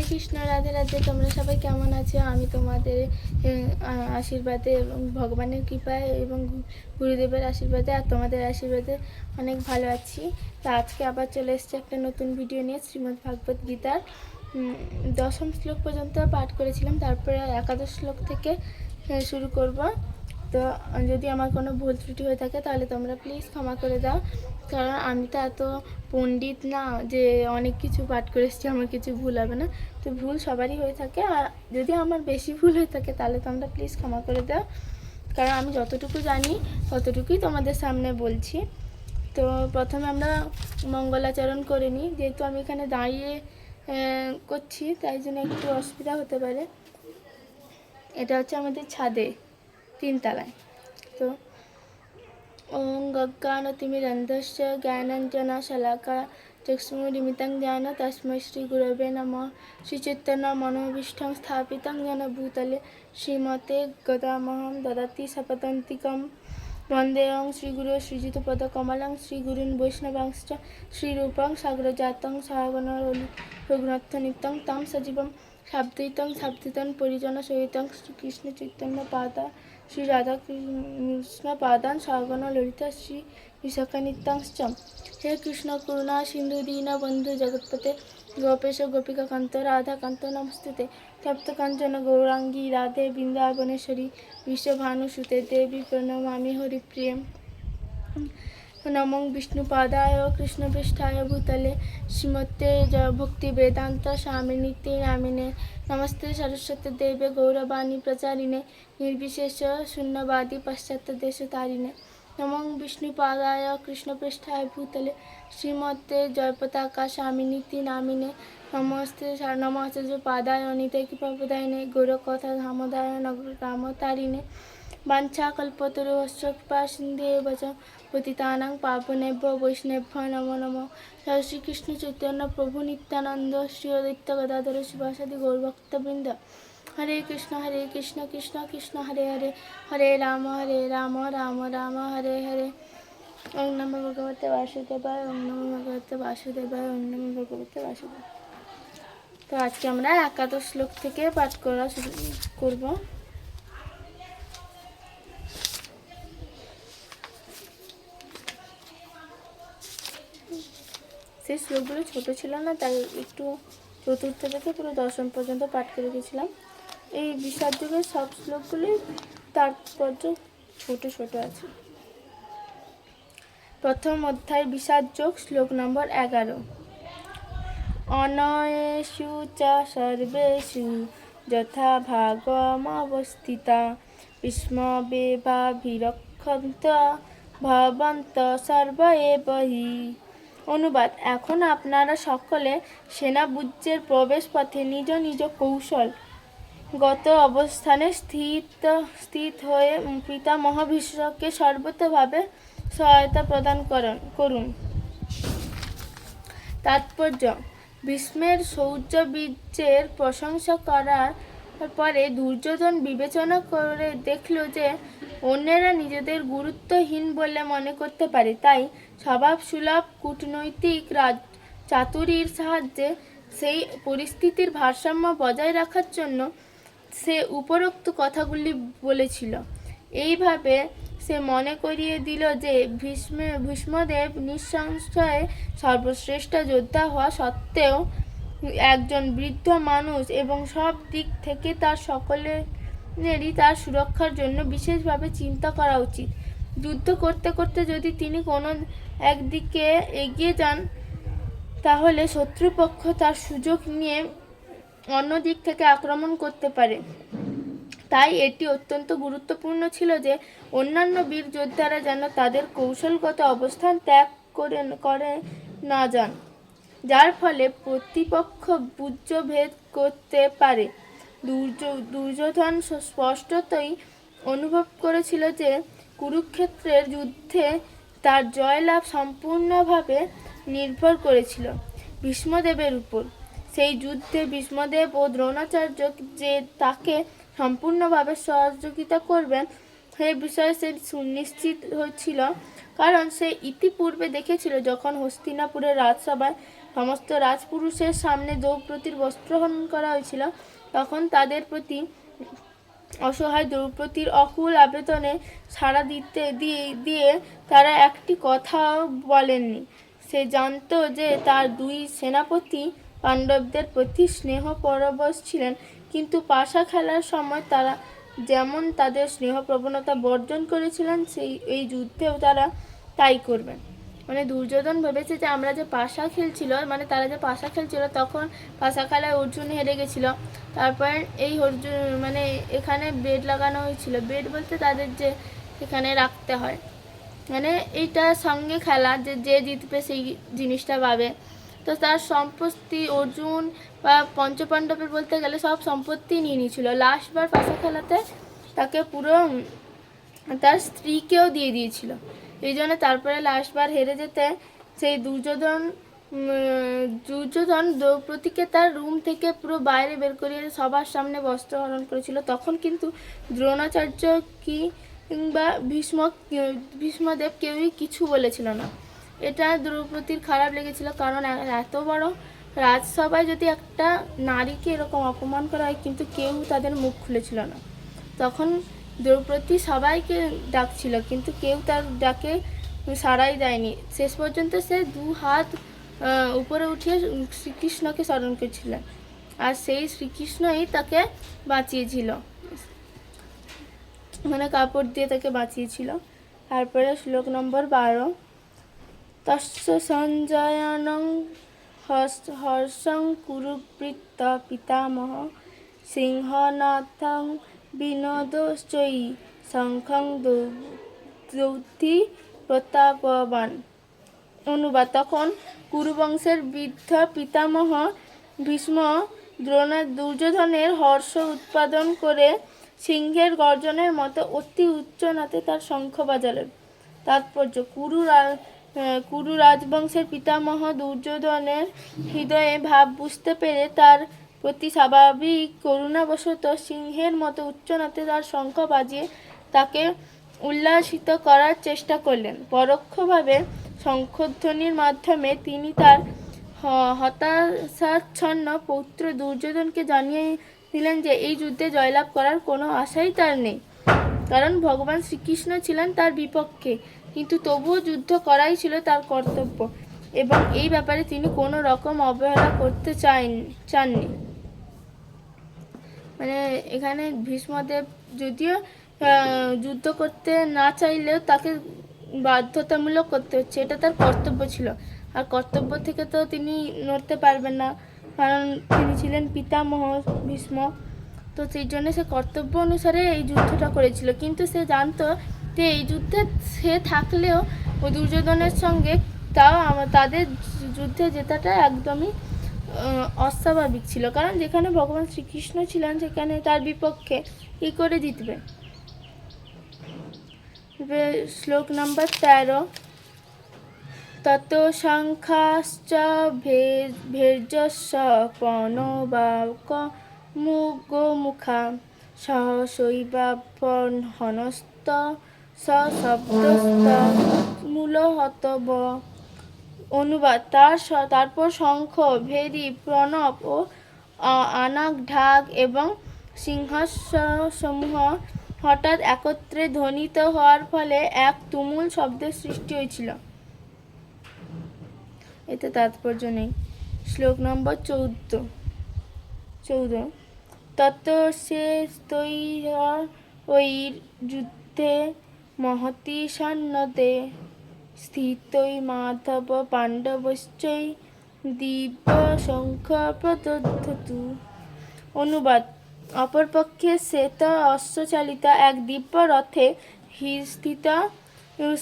হরে কৃষ্ণ, রাধে রাধে, তোমরা সবাই কেমন আছো? আমি তোমাদের আশীর্বাদে এবং ভগবানের কৃপায় এবং গুরুদেবের আশীর্বাদে আর তোমাদের আশীর্বাদে অনেক ভালো আছি। তো আজকে আবার চলে এসেছি একটা নতুন ভিডিও নিয়ে শ্রীমদ্ ভাগবত গীতার দশম শ্লোক পর্যন্ত পাঠ করেছিলাম। তারপরে একাদশ শ্লোক থেকে শুরু করব। তো যদি আমার কোনো ভুল ত্রুটি হয়ে থাকে, তাহলে তোমরা প্লিজ ক্ষমা করে দাও। কারণ আমি তো এত পণ্ডিত না যে অনেক কিছু পাঠ করে এসেছি আমার কিছু ভুল হবে না। তো ভুল সবারই হয়ে থাকে। আর যদি আমার বেশি ভুল হয়ে থাকে, তাহলে তোমরা প্লিজ ক্ষমা করে দাও। কারণ আমি যতটুকু জানি, ততটুকুই তোমাদের সামনে বলছি। তো প্রথমে আমরা মঙ্গলাচরণ করে নিই। যেহেতু আমি এখানে দাঁড়িয়ে করছি, তাই জন্য একটু অসুবিধা হতে পারে। এটা হচ্ছে আমাদের ছাদে। তিনতলায়। তো, ওম গজ্ঞানতিমিরন্ধশ্চ জ্ঞানাঞ্জনা শলাকা চক্ষুমিমিতং জ্ঞান তস্মৈ শ্রীগুরবে নম। শ্রীচৈতন্য মনোভীষ্টং স্থাপিতং যেন ভূতলে। শ্রীমতে গদামহং দদাতি সপতন্তিকম বন্দেয়ং শ্রীগুরু শ্রীযুতপদকমলং শ্রীগুরুন বৈষ্ণবাংশ্চ শ্রীরূপং সাগরজাতং সহগণরলি রঘুনাথনিত্যং তম সজীবং শাব্দিতং শাব্দিতন পরিজন সহিতং শ্রীকৃষ্ণ চৈতন্য পাদা শ্রী রাধাকৃষ্ণ পাদান সহগণ ললিতা শ্রী বিশাখা নিত্যাংশ হে কৃষ্ণ করুণা সিন্ধু দীন বন্ধু জগৎপতে গোপেশ গোপিকা কান্ত রাধা কান্ত নমস্তুতে তপ্ত কাঞ্চন গৌরাঙ্গী রাধে বৃন্দাবনেশ্বরী বিশ্বভানুসুতে দেবী প্রণমামি হরিপ্রিয় নমং বিষ্ণুপাদায় কৃষ্ণপৃষ্ঠায় ভূতলে শ্রীমতে ভক্তি বেদান্ত স্বামিনীতে নামিনে নমস্তে সরস্বতী দেবে গৌরবাণী প্রচারিণে নির্বিশেষ শূন্যবাদী পাশ্চাত্য দেশ তারিণে নমং বিষ্ণুপাদায় কৃষ্ণপৃষ্ঠায় ভূতলে শ্রীমতে জয়পতাকা স্বামিনীতি নামিনে নমস্তে নমস্তে পাদায় অনিতে কৃপাপদায়নে গৌরকথা ধামদায় নগর রামতারিণে বাঞ্ছাকল্পতরুশ্চ কৃপা সিন্ধেব চ পতিতানাং পাবনেভ্য বৈষ্ণেভ্য নমো নমঃ জয় শ্রীকৃষ্ণ চৈতন্য প্রভু নিত্যানন্দ শ্রী অদিত্য গদাধর শিবাসাদি গৌরভক্তবৃন্দ হরে কৃষ্ণ হরে কৃষ্ণ কৃষ্ণ কৃষ্ণ হরে হরে হরে রাম হরে রাম রাম রাম হরে হরে ওম নমো ভগবতে বাসুদেবায় ওম নমো ভগবতে বাসুদেবায় ওম নমো ভগবতে বাসুদেব তো আজকে আমরা একাদশ শ্লোক থেকে পাঠ করা শুরু করব। সেই শ্লোকগুলো ছোটো ছিল না, তাই একটু চতুর্থ থেকে পুরো দশম পর্যন্ত পাঠ করে গেছিলাম এই বিষাদ যুগের সব শ্লোকগুলি তাৎপর্য ছোট ছোট আছে। প্রথম অধ্যায়, বিষাদ যোগ, শ্লোক নম্বর এগারো। অনয়েষু চ সর্বেষু যথা ভাগমবস্থিতা ভীষ্ম বেভাভিরক্ষন্ত ভবন্ত সর্ব এবহি অনুবাদ। এখন আপনারা সকলে সেনাবুজ্জের প্রবেশ পথে নিজ নিজ কৌশল গত অবস্থানে স্থিত স্থিত হয়ে পিতামহ ভীষ্মকে সর্বতভাবে সহায়তা প্রদান করুন করুন। তাৎপর্য, ভীষ্মের শৌর্য বীর্যের প্রশংসা করার পরে দুর্যোধন বিবেচনা করে দেখল যে অন্যেরা নিজেদের গুরুত্বহীন বলে মনে করতে পারে। তাই স্বভাবসুলভ কূটনৈতিক রাজ চাতুরির সাহায্যে সেই পরিস্থিতির ভারসাম্য বজায় রাখার জন্য সে উপরোক্ত কথাগুলি বলেছিল। এইভাবে সে মনে করিয়ে দিল যে ভীষ্ম, ভীষ্মদেব নিঃসংশয়ে সর্বশ্রেষ্ঠ যোদ্ধা হওয়া সত্ত্বেও একজন বৃদ্ধ মানুষ এবং সব দিক থেকে তার সকলেরই তার সুরক্ষার জন্য বিশেষভাবে চিন্তা করা উচিত। যুদ্ধ করতে করতে যদি তিনি কোনো একদিকে এগিয়ে যান, তাহলে শত্রুপক্ষ তার সুযোগ নিয়ে অন্য দিক থেকে আক্রমণ করতে পারে। তাই এটি অত্যন্ত গুরুত্বপূর্ণ ছিল যে অন্যান্য বীর যোদ্ধারা যেন তাদের কৌশলগত অবস্থান ত্যাগ করে করে না যান, যার ফলে প্রতিপক্ষ ভেদ করতে পারে। দুর্যোধন স্পষ্টতই অনুভব করেছিল যে কুরুক্ষেত্রের যুদ্ধে তার জয়লাভ সম্পূর্ণভাবে নির্ভর করেছিল ভীষ্মদেবের উপর। সেই যুদ্ধে ভীষ্মদেব ও দ্রোণাচার্য যে তাকে সম্পূর্ণভাবে সহযোগিতা করবেন, সে বিষয়ে সে সুনিশ্চিত হয়েছিল। কারণ সে ইতিপূর্বে দেখেছিল যখন হস্তিনাপুরের রাজসভায় সমস্ত রাজপুরুষের সামনে দ্রৌপদীর বস্ত্রহরণ করা হয়েছিল তখন তাদের প্রতি অসহায় দ্রৌপদীর অকুল আবেদনে সাড়া দিতে দিয়ে দিয়ে তারা একটি কথাও বলেননি। সে জানত যে তার দুই সেনাপতি পাণ্ডবদের প্রতি স্নেহ পরবশ ছিলেন, কিন্তু পাশা খেলার সময় তারা যেমন তাদের স্নেহ প্রবণতা বর্জন করেছিলেন, সেই, এই যুদ্ধেও তারা তাই করবেন। মানে দুর্যোধন ভেবেছে যে আমরা যে পাশা খেলছিল মানে তারা যে পাশা খেলছিল তখন পাশা খেলায় অর্জুন হেরে গেছিল। তারপর এই অর্জুন মানে এখানে বেড লাগানো হয়েছিল। বেড বলতে তাদের যে এখানে রাখতে হয়। মানে এইটা সঙ্গে খেলা যে যে জিতবে সেই জিনিসটা পাবে। তো তার সম্পত্তি অর্জুন বা পঞ্চপাণ্ডবের বলতে গেলে সব সম্পত্তি নিয়ে নিয়েছিল। লাস্টবার পাশা খেলাতে তাকে পুরো তার স্ত্রীকেও দিয়ে দিয়েছিল। এই জন্য তারপরে লাস্টবার হেরে যেতে সেই দুর্যোধন দুর্যোধন দ্রৌপদীকে তার রুম থেকে পুরো বাইরে বের করিয়ে সবার সামনে বস্ত্র হরণ করেছিল। তখন কিন্তু দ্রোণাচার্য কি কিংবা ভীষ্ম, ভীষ্মদেব কেউই কিছু বলেছিল না। এটা দ্রৌপদীর খারাপ লেগেছিল কারণ এত বড় রাজসভায় যদি একটা নারীকে এরকম অপমান করা হয়, কিন্তু কেউ তাদের মুখ খুলেছিল না। তখন দ্রৌপদী সবাইকে ডাকছিল, কিন্তু কেউ তার ডাকে সাড়াই দেয়নি। শেষ পর্যন্ত সে দু হাত উপরে উঠিয়ে শ্রীকৃষ্ণকে স্মরণ করছিলেন আর সেই শ্রীকৃষ্ণই তাকে বাঁচিয়েছিল। মানে কাপড় দিয়ে তাকে বাঁচিয়েছিল। তারপরে শ্লোক নম্বর বারো। তস্য সঞ্জয়ানং হর্ষ- হর্ষং কুরুবৃত্ত পিতামহ সিংহনাথং বিনোদশ্চয়ী শঙ্খং দৌ- প্রতাপবান। অনুবাদ, তখন কুরুবংশের বৃদ্ধ পিতামহ ভীষ্ম দ্রোণ দুর্যোধনের হর্ষ উৎপাদন করে সিংহের গর্জনের মতো অতি উচ্চনাতে তার শঙ্খ বাজালেন। তাৎপর্য, কুরু কুরু রাজবংশের পিতামহ দুর্যোধনের হৃদয়ে ভাব বুঝতে পেরে তার প্রতি স্বাভাবিক করুণাবশত সিংহের মতো উচ্চনাতে তার শঙ্খ বাজিয়ে তাকে উল্লাসিত করার চেষ্টা করলেন। পরোক্ষভাবে শঙ্খধ্বনির মাধ্যমে তিনি তার হতাশাচ্ছন্ন পৌত্র দুর্যোধনকে জানিয়ে দিলেন যে এই যুদ্ধে জয়লাভ করার কোনো আশাই তার নেই। কারণ ভগবান শ্রীকৃষ্ণ ছিলেন তার বিপক্ষে, কিন্তু তবুও যুদ্ধ করাই ছিল তার কর্তব্য এবং এই ব্যাপারে তিনি কোনো রকম অবহেলা করতে চান চাননি। মানে এখানে ভীষ্মদেব যদিও যুদ্ধ করতে না চাইলেও তাকে বাধ্যতামূলক করতে হচ্ছে। এটা তার কর্তব্য ছিল। আর কর্তব্য থেকে তো তিনি নড়তে পারবেন না। কারণ তিনি ছিলেন পিতামহ ভীষ্ম। তো সেই জন্য সে কর্তব্য অনুসারে এই যুদ্ধটা করেছিল। কিন্তু সে জানতো যে এই যুদ্ধে সে থাকলেও ও দুর্যোধনের সঙ্গে তাও তাদের যুদ্ধে জেতাটা একদমই অস্বাভাবিক ছিল। কারণ যেখানে ভগবান শ্রীকৃষ্ণ ছিলেন, সেখানে তার বিপক্ষে কি করে জিতবে? শ্লোক নাম্বার তেরো। তত সংখ্যাশ্চ ভের্যস্য পণবাক মুগোমুখা সহসৈবাপন হনস্ত সশব্দস্ত মূলহতব অনুবাদ। তার তারপর শঙ্খ, ভেরি, প্রণব ও আনাক ঢাক এবং সিংহাস্য সমূহ হঠাৎ একত্রে ধ্বনিত হওয়ার ফলে এক তুমুল শব্দের সৃষ্টি হয়েছিল। এতে তাৎপর্য নেই। শ্লোক নম্বর চৌদ্দ। চৌদ্দ। তত সে স্তৈর ওই যুদ্ধে মহতি সন্নতে স্থিতই মাধব পাণ্ডবশ্চৈ দিব্য সংখ্যা প্রদধতু অনুবাদ, অপরপক্ষে শ্বেত অশ্বচালিত এক দিব্য রথে স্থিত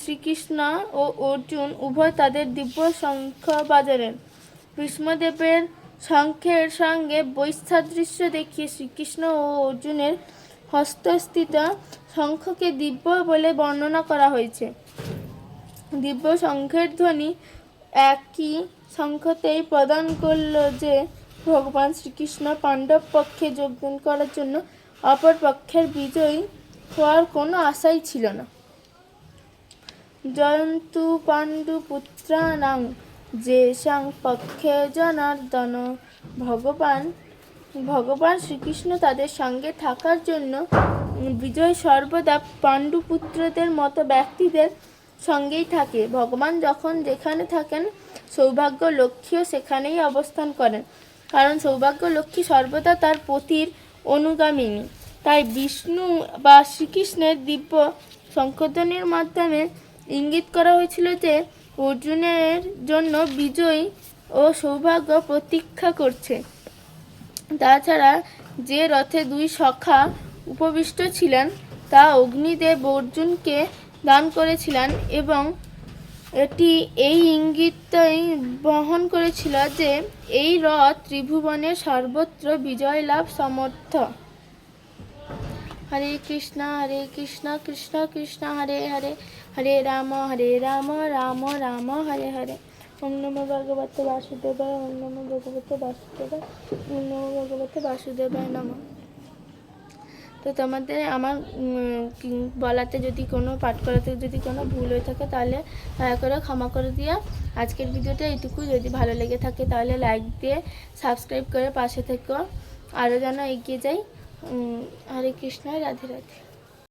শ্রীকৃষ্ণ ও অর্জুন উভয় তাদের দিব্য শঙ্খ বাজালেন ভীষ্মদেবের শঙ্খের সঙ্গে বৈসাদৃশ্য দেখিয়ে শ্রীকৃষ্ণ ও অর্জুনের হস্তস্থিত শঙ্খকে দিব্য বলে বর্ণনা করা হয়েছে। দিব্য শঙ্খের ধ্বনি একই শঙ্খতেই প্রদান করল যে ভগবান শ্রীকৃষ্ণ পাণ্ডব পক্ষে যোগদান করার জন্য অপর পক্ষের বিজয়ী হওয়ার কোনো আশাই ছিল না। জয়ন্তু পাণ্ডু পুত্রানাং যে সাং পক্ষে জনার্দন, ভগবান ভগবান শ্রীকৃষ্ণ তাদের সঙ্গে থাকার জন্য বিজয় সর্বদা পাণ্ডুপুত্রদের মতো ব্যক্তিদের সঙ্গেই থাকে। ভগবান যখন যেখানে থাকেন, সৌভাগ্য লক্ষ্মীও সেখানেই অবস্থান করেন। কারণ সৌভাগ্য লক্ষ্মী সর্বদা তার পতির অনুগামিনী। তাই বিষ্ণু বা শ্রীকৃষ্ণের দিব্য সংশোধনের মাধ্যমে ইঙ্গিত করা হয়েছিল যে, অর্জুনের জন্য বিজয় ও সৌভাগ্য প্রতীক্ষা করছে। তাছাড়া যে রথে দুই সখা উপবিষ্ট ছিলেন, তা অগ্নিদেব অর্জুনকে দান করেছিলেন এবং এটি এই ইঙ্গিতই বহন করেছিল যে এই রথ ত্রিভুবনের সর্বত্র বিজয় লাভ সমর্থ। হরে কৃষ্ণ হরে কৃষ্ণ কৃষ্ণ কৃষ্ণ, হরে হরে হরে রাম হরে রাম রাম রাম, হরে হরে। ওম নমো ভগবতে বাসুদেবায়, ওম নমো ভগবতে বাসুদেবায়, ওম নমো ভগবতে বাসুদেবায় নম। তো তোমাদের আমার বলাতে যদি কোনো, পাঠ করাতে যদি কোনো ভুল হয়ে থাকে তাহলে দয়া করে ক্ষমা করে দিয়া আজকের ভিডিওটা এইটুকু যদি ভালো লেগে থাকে তাহলে লাইক দিয়ে সাবস্ক্রাইব করে পাশে থেকো। আরও যেন এগিয়ে যাই। হরে কৃষ্ণ, রাধে রাধে।